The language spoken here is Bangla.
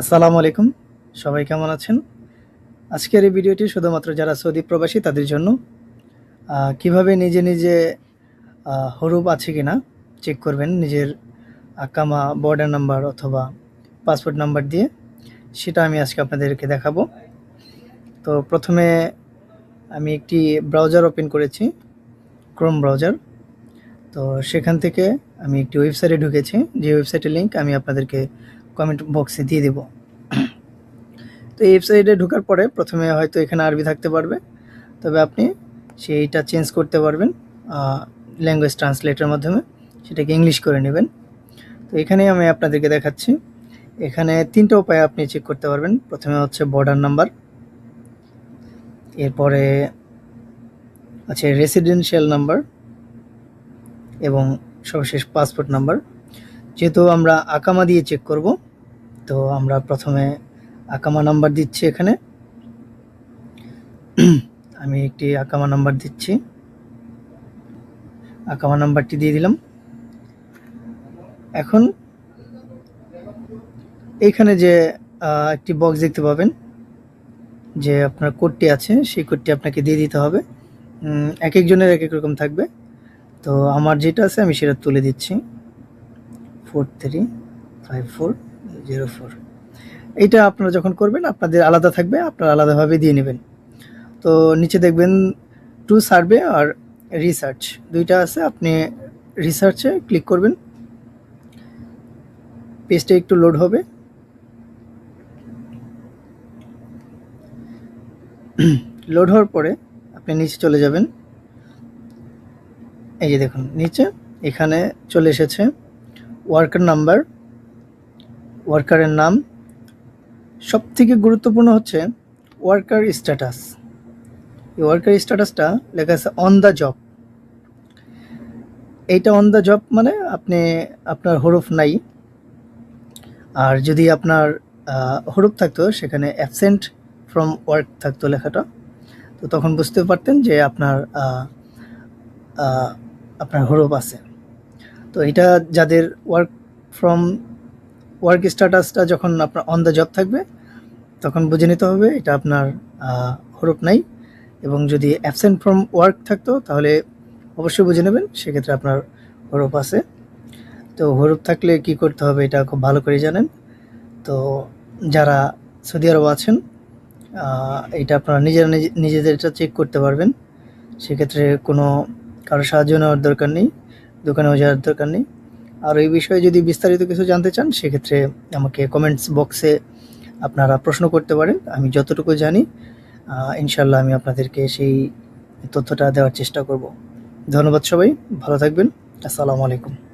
আসসালামু আলাইকুম। সবাই কেমন আছেন? আজকের এই ভিডিওটি শুধুমাত্র যারা সৌদি প্রবাসী, তাদের জন্য। কীভাবে নিজে নিজে হরুপ আছে কিনা চেক করবেন। নিজের আকামা বর্ডার নাম্বার অথবা পাসপোর্ট নাম্বার দিয়ে। সেটা আমি আজকে আপনাদেরকে দেখাবো। তো প্রথমে আমি একটি ব্রাউজার ওপেন করেছি ক্রোম ব্রাউজার তো সেখান থেকে আমি একটি ওয়েবসাইটে ঢুকেছি। যে ওয়েবসাইটের লিঙ্ক আমি আপনাদেরকে কমেন্ট বক্সে দিয়ে দেব। তো এই ওয়েবসাইটে ঢোকার পরে প্রথমে হয়তো এখানে আরবি থাকতে পারবে। তবে আপনি সেইটা চেঞ্জ করতে পারবেন ল্যাঙ্গুয়েজ ট্রান্সলেটের মাধ্যমে। সেটাকে ইংলিশ করে নেবেন। তো এখানে আমি আপনাদেরকে দেখাচ্ছি। এখানে তিনটা উপায়ে আপনি চেক করতে পারবেন। প্রথমে হচ্ছে বর্ডার নাম্বার এরপরে আছে রেসিডেন্সিয়াল নাম্বার এবং সর্বশেষ পাসপোর্ট নাম্বার যেহেতু আমরা আকামা দিয়ে চেক করব তো আমরা প্রথমে আকামা নাম্বার দিচ্ছি এখানে। আমি একটি আকামা নাম্বার দিচ্ছি। আকামা নাম্বারটি দিয়ে দিলাম। এখন এইখানে যে একটি বক্স দেখতে পাবেন, যে আপনার কোডটি আছে, সেই কোডটি আপনাকে দিয়ে দিতে হবে। এক একজনের এক এক রকম থাকবে। তো আমার যেটা আছে আমি সেটা তুলে দিচ্ছি। Four three five four zero four. এইটা আপনারা যখন করবেন, আপনাদের আলাদা থাকবে, আপনারা আলাদাভাবে দিয়ে নেবেন। তো নিচে দেখবেন টু সার্ভে আর রিসার্চ। দুইটা আছে, আপনি রিসার্চে ক্লিক করবেন। পেজটা একটু লোড হবে। লোড হওয়ার পরে আপনি নিচে চলে যাবেন। এই যে দেখুন, নিচে এখানে চলে এসেছে। ওয়ার্কার নাম্বার ওয়ার্কারের নাম। সব থেকে গুরুত্বপূর্ণ হচ্ছে ওয়ার্কার স্ট্যাটাস। এই ওয়ার্কার স্ট্যাটাসটা লেখা আছে অন দ্য জব। এইটা অন দ্য জব মানে আপনি, আপনার হরফ নাই। আর যদি আপনার হরফ থাকতো, সেখানে অ্যাবসেন্ট ফ্রম ওয়ার্ক থাকতো লেখাটা, তো তখন বুঝতে পারতেন যে আপনার আপনার হরফ আছে। তো এটা যাদের ওয়ার্ক ফ্রম ওয়ার্ক স্ট্যাটাসটা যখন আপনার অন দ্য জব থাকবে, তখন বুঝে নিতে হবে এটা আপনার হরফ নাই। এবং যদি অ্যাবসেন্ট ফ্রম ওয়ার্ক থাকতো, তাহলে অবশ্যই বুঝে নেবেন, সেক্ষেত্রে আপনার হরফ আছে। তো হরফ থাকলে কি করতে হবে এটা খুব ভালো করে জানেন। তো যারা সৌদি আরব আছেন এটা আপনারা নিজেরা নিজে- নিজেদের এটা চেক করতে পারবেন। সেক্ষেত্রে কোনো কারও সাহায্য নেওয়ার দরকার নেই, দোকানেও যাওয়ার দরকার নেই। আর এই বিষয়ে যদি বিস্তারিত কিছু জানতে চান, সেক্ষেত্রে আমাকে কমেন্টস বক্সে আপনারা প্রশ্ন করতে পারেন। আমি যতটুকু জানি ইনশাল্লাহ আমি আপনাদেরকে সেই তথ্যটা দেওয়ার চেষ্টা করব। ধন্যবাদ সবাই, ভালো থাকবেন। আসসালামু আলাইকুম।